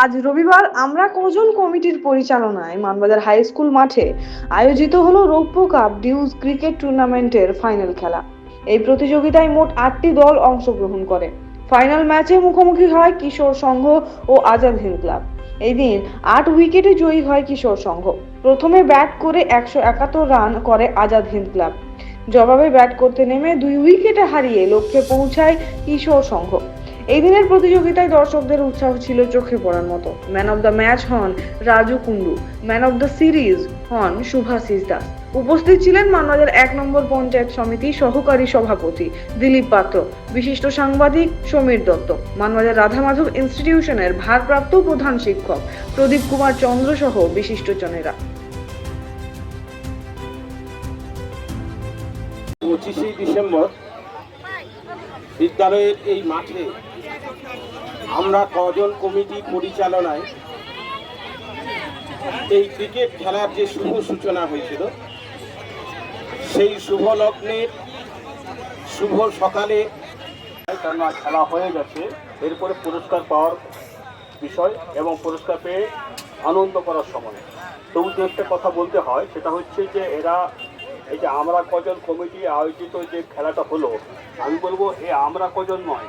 আজ রবিবার আমরা কজন কমিটির পরিচালনায় মানবাজার হাই স্কুল মাঠে আয়োজিত হলো রৌপ্য কাপ ডিউজ ক্রিকেট টুর্নামেন্টের ফাইনাল খেলা। এই প্রতিযোগিতায় মোট আটটি দল অংশগ্রহণ করে। ফাইনাল ম্যাচে মুখোমুখি হয় কিশোর সংঘ ও আজাদ হিন্দ ক্লাব। এই দিন আট উইকেটে জয়ী হয় কিশোর সংঘ। প্রথমে ব্যাট করে একশো একাত্তর রান করে আজাদ হিন্দ ক্লাব। জবাবে ব্যাট করতে নেমে দুই উইকেটে হারিয়ে লক্ষ্যে পৌঁছায় কিশোর সংঘ। এই দিনের প্রতিযোগিতায় দর্শকদের উৎসাহ ছিল চোখে পড়ার মতো। ম্যান অফ দ্য ম্যাচ হন Raju Kundu man of the series হন শুভাশিস দাস। উপস্থিত ছিলেন মানবাজার এক নম্বর পঞ্চায়েত সমিতি সহকারী সভাপতি দিলীপ পাত্র, বিশিষ্ট সাংবাদিক সমীর দত্ত মানবাজার রাধামাধব ইনস্টিটিউশনের ভারপ্রাপ্ত প্রধান শিক্ষক প্রদীপ কুমার চন্দ্র সহ বিশিষ্টজনেরা পঁচিশে ডিসেম্বর বিদ্যালয়ের এই মাঠে আমরা কজন কমিটি পরিচালনায় এই ক্রিকেট খেলার যে শুভ সূচনা হয়েছিল, সেই শুভ লগ্নের শুভ সকালে আজ খেলা হয়ে গেছে, এরপরে পুরস্কার পাওয়ার বিষয় এবং পুরস্কার পেয়ে আনন্দ করার সময়। তবু দু একটা কথা বলতে হয়, সেটা হচ্ছে যে এরা, এই যে আমরা কজন কমিটি আয়োজিত যে খেলাটা হলো, আমি বলব এ আমরা কজন নয়